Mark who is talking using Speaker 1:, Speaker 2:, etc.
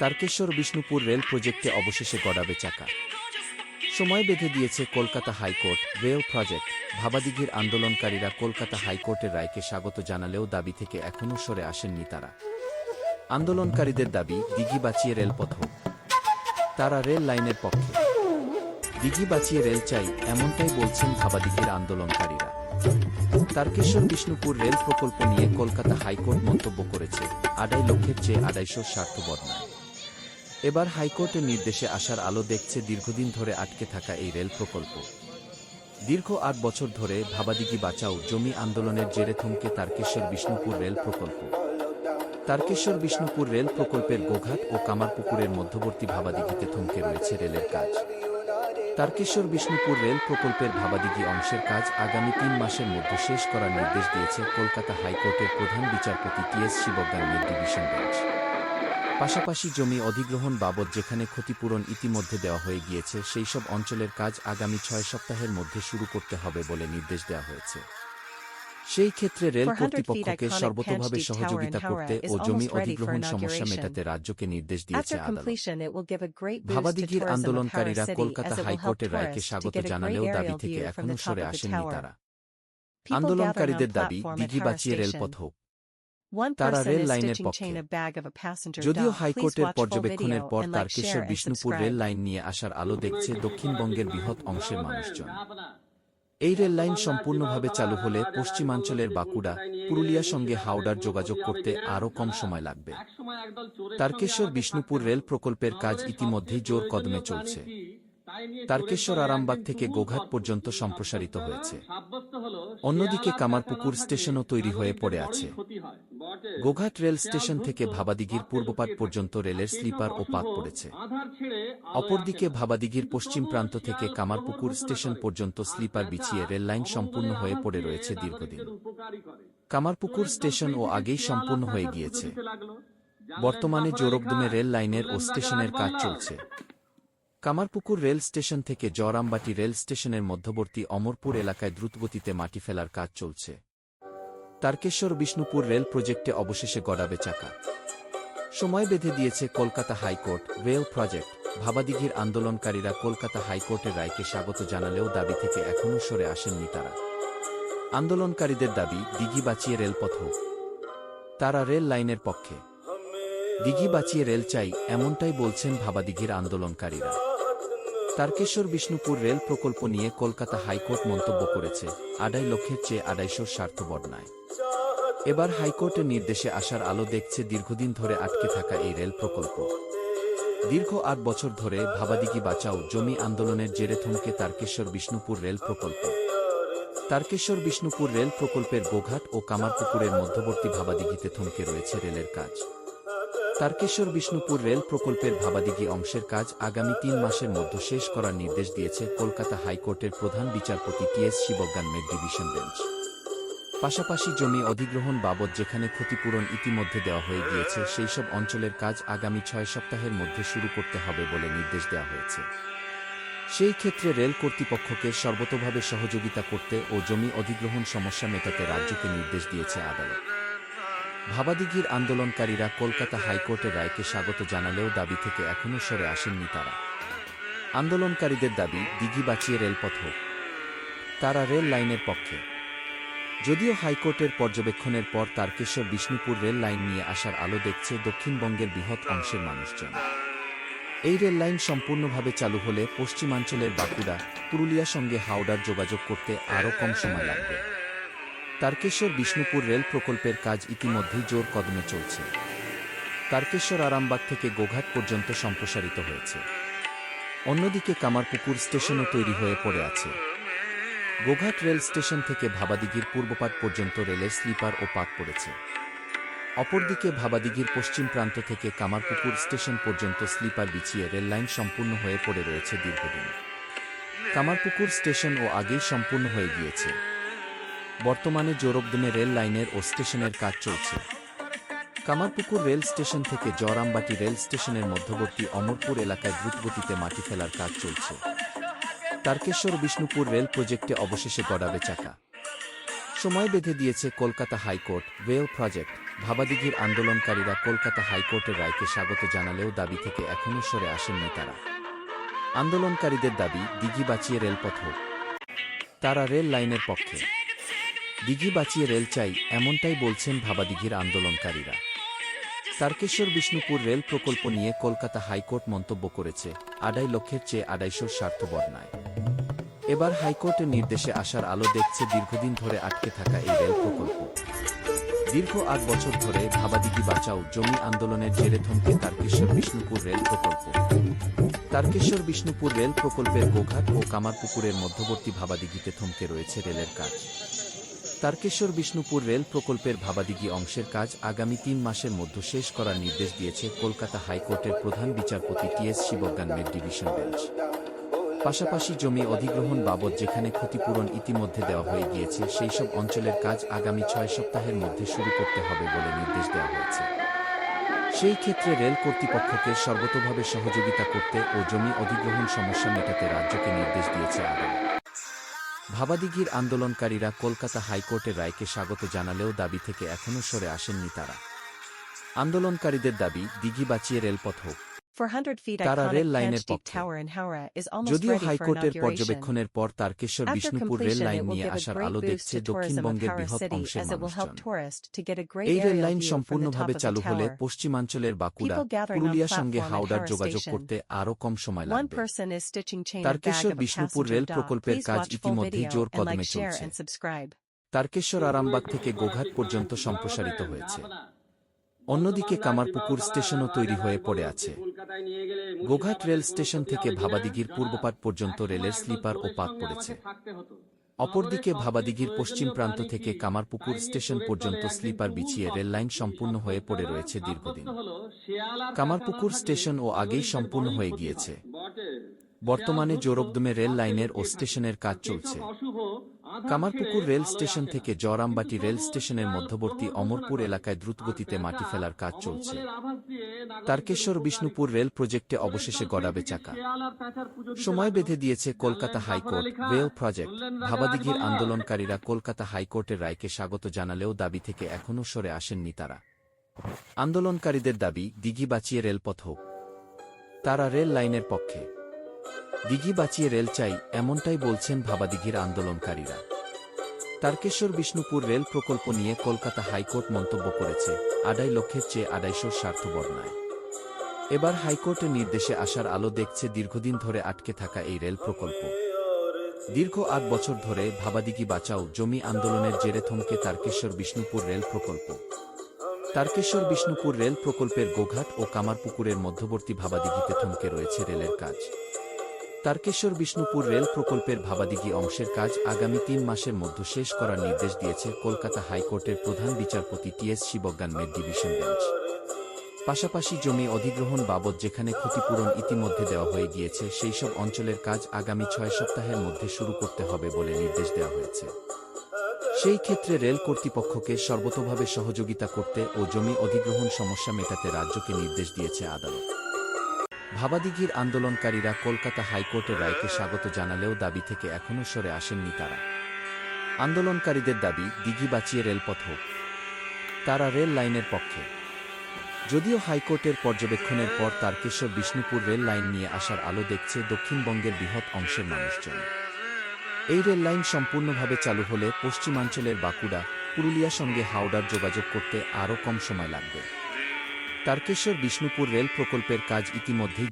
Speaker 1: Tarakeswar Bishnupur rail প্রজেক্টে অবশেষে গড়াবে চাকা সময় বেঁধে দিয়েছে Kolkata high court rail project. ভাবাদিঘির আন্দোলনকারীরা কলকাতা হাইকোর্টের রায়কে স্বাগত জানালেও দাবি থেকে এখনও সরে আসেননি তারা। আন্দোলনকারীদের দাবি, দিঘি বাঁচিয়ে রেলপথ হোক। তারা রেল লাইনের পক্ষে। দিঘি বাঁচিয়ে রেল চাই, এমনটাই বলছেন ভাবাদিঘির আন্দোলনকারীরা। তারকেশ্বর বিষ্ণুপুর রেল প্রকল্প নিয়ে কলকাতা হাইকোর্ট মন্তব্য করেছে, আড়াই লক্ষের চেয়ে আড়াইশো স্বার্থপর নয় এবার হাইকোর্টের নির্দেশে আসার আলো দেখছে দীর্ঘদিন ধরে আটকে থাকা এই রেল প্রকল্প। দীর্ঘ আট বছর ধরে ভাবাদিগি বাঁচাও, জমি আন্দোলনের জেরে থমকে তারকেশ্বর বিষ্ণুপুর রেল প্রকল্প। তারকেশ্বর বিষ্ণুপুর রেল প্রকল্পের গোঘাট ও কামারপুকুরের মধ্যবর্তী ভাবাদিঘিতে থমকে রয়েছে রেলের কাজ। তারকেশ্বর বিষ্ণুপুর রেল প্রকল্পের ভাবাদিঘি অংশের কাজ আগামী তিন মাসের মধ্যে শেষ করার নির্দেশ দিয়েছে কলকাতা হাইকোর্টের প্রধান বিচারপতি টি এস শিবজ্ঞানের ডিভিশন বেঞ্চ। পাশাপাশি জমি অধিগ্রহণ বাবদ যেখানে ক্ষতিপূরণ ইতিমধ্যে দেওয়া হয়ে গিয়েছে সেই সব অঞ্চলের কাজ আগামী ছয় সপ্তাহের মধ্যে শুরু করতে হবে বলে নির্দেশ দেওয়া হয়েছে। সেই ক্ষেত্রে রেল কর্তৃপক্ষকে সর্বতোভাবে সহযোগিতা করতে ও জমি অধিগ্রহণ সমস্যা মেটাতে রাজ্যকে নির্দেশ দিয়েছে আদালত। ভাবাদিঘির আন্দোলনকারীরা কলকাতা হাইকোর্টের রায়কে স্বাগত জানালেও দাবি থেকে এখনও সরে আসেননি তারা। আন্দোলনকারীদের দাবি দিঘি বাঁচিয়ে রেলপথ হোক। তারা রেল লাইনের পক্ষে। যদিও হাইকোর্টের পর্যবেক্ষণের পর তারকেশ্বর বিষ্ণুপুর রেল লাইন নিয়ে আসার আলো দেখছে দক্ষিণবঙ্গের বৃহৎ অংশের মানুষজন। এই রেল লাইন সম্পূর্ণভাবে চালু হলে পশ্চিমাঞ্চলের বাঁকুড়া পুরুলিয়া সঙ্গে হাওড়ার যোগাযোগ করতে আরও কম সময় লাগবে। তারকেশ্বর বিষ্ণুপুর রেল প্রকল্পের কাজ ইতিমধ্যেই জোর কদমে চলছে। তারকেশ্বর আরামবাগ থেকে গোঘাট পর্যন্ত সম্প্রসারিত হয়েছে। অন্যদিকে কামারপুকুর স্টেশনও তৈরি হয়ে পড়ে আছে। গোঘাট রেল স্টেশন থেকে ভাবাদিঘির পূর্বপাট পর্যন্ত রেলের স্লিপার ও পাত পড়েছে। অপরদিকে ভাবাদিঘির পশ্চিম প্রান্ত থেকে কামারপুকুর স্টেশন পর্যন্ত স্লিপার বিছিয়ে রেল লাইন সম্পূর্ণ হয়ে পড়ে রয়েছে দীর্ঘদিন। কামারপুকুর স্টেশন ও আগেই সম্পূর্ণ হয়ে গিয়েছে। বর্তমানে জোরকদমে রেল লাইনের ও স্টেশনের কাজ চলছে। কামারপুকুর রেল স্টেশন থেকে জরামবাটি রেল স্টেশনের মধ্যবর্তী অমরপুর এলাকায় দ্রুতগতিতে মাটি ফেলার কাজ চলছে। তারকেশ্বর বিষ্ণুপুর রেল প্রজেক্টে অবশেষে গড়াবে চাকা। সময় বেঁধে দিয়েছে Kolkata high court rail project. ভাবাদিঘির আন্দোলনকারীরা কলকাতা হাইকোর্টের রায়কে স্বাগত জানালেও দাবি থেকে এখনও সরে আসেননি তারা। আন্দোলনকারীদের দাবি, দিঘি বাঁচিয়ে রেলপথ হোক। তারা রেল লাইনের পক্ষে। দিঘি বাঁচিয়ে রেল চাই, এমনটাই বলছেন ভাবাদিঘির আন্দোলনকারীরা। তারকেশ্বর বিষ্ণুপুর রেল প্রকল্প নিয়ে কলকাতা হাইকোর্ট মন্তব্য করেছে, আড়াই লক্ষের চেয়ে আড়াইশোর স্বার্থ নয় এবার হাইকোর্টের নির্দেশে আসার আলো দেখছে দীর্ঘদিন ধরে আটকে থাকা এই রেল প্রকল্প। দীর্ঘ আট বছর ধরে ভাবাদিঘি বাঁচাও, জমি আন্দোলনের জেরে থমকে তারকেশ্বর বিষ্ণুপুর রেল প্রকল্প। তারকেশ্বর বিষ্ণুপুর রেল প্রকল্পের গোঘাট ও কামারপুকুরের মধ্যবর্তী ভাবাদিঘিতে থমকে রয়েছে রেলের কাজ। তারকেশ্বর বিষ্ণুপুর রেল প্রকল্পের ভাবাদিঘি অংশের কাজ আগামী তিন মাসের মধ্যে শেষ করার নির্দেশ দিয়েছে কলকাতা হাইকোর্টের প্রধান বিচারপতি টি এস শিবজ্ঞানের ডিভিশন বেঞ্চ। পাশাপাশি জমি অধিগ্রহণ বাবদ যেখানে ক্ষতিপূরণ ইতিমধ্যে দেওয়া হয়ে গিয়েছে, সেই সব অঞ্চলের কাজ আগামী ছয় সপ্তাহের মধ্যে শুরু করতে হবে বলে নির্দেশ দেওয়া হয়েছে। সেই ক্ষেত্রে রেল কর্তৃপক্ষকে সর্বতোভাবে সহযোগিতা করতে ও জমি অধিগ্রহণ সমস্যা মেটাতে রাজ্যকে নির্দেশ দিয়েছে আদালত। ভাবাদিঘির আন্দোলনকারীরা কলকাতা হাইকোর্টের রায়কে স্বাগত জানালেও দাবি থেকে এখনও সরে আসেননি তারা। আন্দোলনকারীদের দাবি, দিঘি বাঁচিয়ে রেলপথ হোক। তারা রেল লাইনের পক্ষে। যদিও হাইকোর্টের পর্যবেক্ষণের পর তারকেশ্বর বিষ্ণুপুর রেল লাইন নিয়ে আসার আলো দেখছে দক্ষিণবঙ্গের বৃহৎ অংশের মানুষজন। এই রেল লাইন সম্পূর্ণভাবে চালু হলে পশ্চিমাঞ্চলের বাঁকুড়া, পুরুলিয়া সঙ্গে হাওড়ার যোগাযোগ করতে আরও কম সময় লাগবে। তারকেশ্বর বিষ্ণুপুর রেল প্রকল্পের কাজ ইতিমধ্যেই জোর কদমে চলছে। তারকেশ্বর আরামবাগ থেকে গোঘাট পর্যন্ত সম্প্রসারিত হয়েছে। অন্যদিকে কামারপুকুর স্টেশনও তৈরি হয়ে পড়ে আছে। গোঘাট রেল স্টেশন থেকে ভাবাদিঘির পূর্বপাট পর্যন্ত রেলের স্লিপার ও পাত পড়েছে। অপরদিকে ভাবাদিঘির পশ্চিম প্রান্ত থেকে কামারপুকুর স্টেশন পর্যন্ত স্লিপার বিছিয়ে রেল লাইন সম্পূর্ণ হয়ে পড়ে রয়েছে দীর্ঘদিন। কামারপুকুর স্টেশন ও আগেই সম্পূর্ণ হয়ে গিয়েছে। বর্তমানে জোরকদমে রেল লাইনের ও স্টেশনের কাজ চলছে। কামারপুকুর রেল স্টেশন থেকে জরামবাটি রেল স্টেশনের মধ্যবর্তী অমরপুর এলাকায় দ্রুতগতিতে মাটি ফেলার কাজ চলছে। তারকেশ্বর বিষ্ণুপুর রেল প্রজেক্টে অবশেষে গড়াবে চাকা। সময় বেঁধে দিয়েছে কলকাতা হাইকোর্ট ওয়েল প্রজেক্ট। ভাবাদিঘির আন্দোলনকারীরা কলকাতা হাইকোর্টের রায়কে স্বাগত জানালেও দাবি থেকে এখনও সরে আসেননি তারা। আন্দোলনকারীদের দাবি, দিঘি বাঁচিয়ে রেলপথ হোক। তারা রেল লাইনের পক্ষে। দিঘি বাঁচিয়ে রেল চাই, এমনটাই বলছেন ভাবাদিঘির আন্দোলনকারীরা। তারকেশ্বর বিষ্ণুপুর রেল প্রকল্প নিয়ে কলকাতা হাইকোর্ট মন্তব্য করেছে, আড়াই লক্ষের চেয়ে আড়াইশোর স্বার্থ নয় এবার হাইকোর্টের নির্দেশে আসার আলো দেখছে দীর্ঘদিন ধরে আটকে থাকা এই রেল প্রকল্প। দীর্ঘ আট বছর ধরে ভাবাদিগি বাঁচাও জমি আন্দোলনের জেরে থমকে তারকেশ্বর বিষ্ণুপুর রেল প্রকল্প। তারকেশ্বর বিষ্ণুপুর রেল প্রকল্পের গোঘাট ও কামারপুকুরের মধ্যবর্তী ভাবাদিগিতে থমকে রয়েছে রেলের কাজ। তারকেশ্বর বিষ্ণুপুর রেল প্রকল্পের ভাবাদিগি অংশের কাজ আগামী তিন মাসের মধ্যে শেষ করার নির্দেশ দিয়েছে কলকাতা হাইকোর্টের প্রধান বিচারপতি টি এস শিবজ্ঞানের ডিভিশন বেঞ্চ। পাশাপাশি জমি অধিগ্রহণ বাবদ যেখানে ক্ষতিপূরণ ইতিমধ্যে দেওয়া হয়ে গিয়েছে, সেই সব অঞ্চলের কাজ আগামী ছয় সপ্তাহের মধ্যে শুরু করতে হবে বলে নির্দেশ দেওয়া হয়েছে। সেই ক্ষেত্রে রেল কর্তৃপক্ষকে সর্বতোভাবে সহযোগিতা করতে ও জমি অধিগ্রহণ সমস্যা মেটাতে রাজ্যকে নির্দেশ দিয়েছে আদালত। ভাবাদিঘির আন্দোলনকারীরা কলকাতা হাইকোর্টের রায়কে স্বাগত জানালেও দাবি থেকে এখনও সরে আসেননি তারা। আন্দোলনকারীদের দাবি, দিঘি বাঁচিয়ে রেলপথ হোক।
Speaker 2: 400 feet
Speaker 1: কারারের লাইনের যদিও হাইকোর্টের পর্যবেক্ষণের পর তারকেশ্বর বিষ্ণুপুর রেল লাইন নিয়ে আসার আলো দেখছে দক্ষিণবঙ্গের বৃহৎ অংশের এই রেল লাইন সম্পূর্ণভাবে চালু হলে পশ্চিমাঞ্চলের বাঁকুড়া পুরুলিয়ার সঙ্গে হাওড়ার যোগাযোগ করতে আরও কম সময় লাগবে। তারকেশ্বর বিষ্ণুপুর রেল প্রকল্পের কাজ ইতিমধ্যেই জোর কদমে চলছে। তারকেশ্বর আরামবাগ থেকে গোঘাট পর্যন্ত সম্প্রসারিত হয়েছে। অন্যদিকে কামারপুকুর স্টেশনও তৈরি হয়ে পড়ে আছে। গোঘাট রেল স্টেশন থেকে ভাবাদিঘির পূর্বপাট পর্যন্ত রেলের স্লিপার ও পাত পড়েছে। অপরদিকে ভাবাদিঘির পশ্চিম প্রান্ত থেকে কামারপুকুর স্টেশন পর্যন্ত স্লিপার বিছিয়ে রেল লাইন সম্পূর্ণ হয়ে পড়ে রয়েছে দীর্ঘদিন। কামারপুকুর স্টেশন ও আগেই সম্পূর্ণ হয়ে গিয়েছে। বর্তমানে জোরবদমে রেল লাইনের ও স্টেশনের কাজ চলছে। কামারপুকুর রেল স্টেশন থেকে জরামবাটি রেল স্টেশনের মধ্যবর্তী অমরপুর এলাকায় দ্রুতগতিতে মাটি ফেলার কাজ চলছে। তারকেশ্বর বিষ্ণুপুর রেল প্রজেক্টে অবশেষে গড়াবে চাকা। সময় বেঁধে দিয়েছে কলকাতা হাইকোর্ট। ওয়েল প্রজেক্ট। ভাবাদিঘির আন্দোলনকারীরা কলকাতা হাইকোর্টের রায়কে স্বাগত জানালেও দাবি থেকে এখনও সরে আসেননি তারা। আন্দোলনকারীদের দাবি দিঘি বাঁচিয়ে রেলপথ হোক। তারা রেল লাইনের পক্ষে। দিঘি বাঁচিয়ে রেল চাই, এমনটাই বলছেন ভাবাদিঘির আন্দোলনকারীরা। তারকেশ্বর বিষ্ণুপুর রেল প্রকল্প নিয়ে কলকাতা হাইকোর্ট মন্তব্য করেছে আড়াই লক্ষের চেয়ে আড়াইশোর স্বার্থপর নয়। এবার হাইকোর্টের নির্দেশে আসার আলো দেখছে দীর্ঘদিন ধরে আটকে থাকা এই রেল প্রকল্প। দীর্ঘ আট বছর ধরে ভাবাদিঘি বাঁচাও, জমি আন্দোলনের জেরে থমকে তারকেশ্বর বিষ্ণুপুর রেল প্রকল্প। তারকেশ্বর বিষ্ণুপুর রেল প্রকল্পের গোঘাট ও কামারপুকুরের মধ্যবর্তী ভাবাদিঘিতে থমকে রয়েছে রেলের কাজ। তারকেশ্বর বিষ্ণুপুর রেল প্রকল্পের ভাবাদিঘি অংশের কাজ আগামী তিন মাসের মধ্যে শেষ করার নির্দেশ দিয়েছে কলকাতা হাইকোর্টের প্রধান বিচারপতি টি এস শিবজ্ঞানের ডিভিশন বেঞ্চ। পাশাপাশি জমি অধিগ্রহণ বাবদ যেখানে ক্ষতিপূরণ ইতিমধ্যে দেওয়া হয়ে গিয়েছে, সেই সব অঞ্চলের কাজ আগামী ছয় সপ্তাহের মধ্যে শুরু করতে হবে বলে নির্দেশ দেওয়া হয়েছে। সেই ক্ষেত্রে রেল কর্তৃপক্ষকে সর্বতোভাবে সহযোগিতা করতে ও জমি অধিগ্রহণ সমস্যা মেটাতে রাজ্যকে নির্দেশ দিয়েছে আদালত। ভাবাদিঘির আন্দোলনকারীরা কলকাতা হাইকোর্টের রায়কে স্বাগত জানালেও দাবি থেকে এখনও সরে আসেননি তারা। আন্দোলনকারীদের দাবি, দিঘি বাঁচিয়ে রেলপথ হোক। তারা রেল লাইনের পক্ষে। যদিও হাইকোর্টের পর্যবেক্ষণের পর তারকেশ্বর বিষ্ণুপুর রেল লাইন নিয়ে আসার আলো দেখছে দক্ষিণবঙ্গের বৃহৎ অংশের মানুষজন। এই রেল লাইন সম্পূর্ণভাবে চালু হলে পশ্চিমাঞ্চলের বাঁকুড়া, পুরুলিয়ার সঙ্গে হাওড়ার যোগাযোগ করতে আরও কম সময় লাগবে। তারকেশ্বর বিষ্ণুপুর রেল প্রকল্পের কাজ ইতিমধ্যেই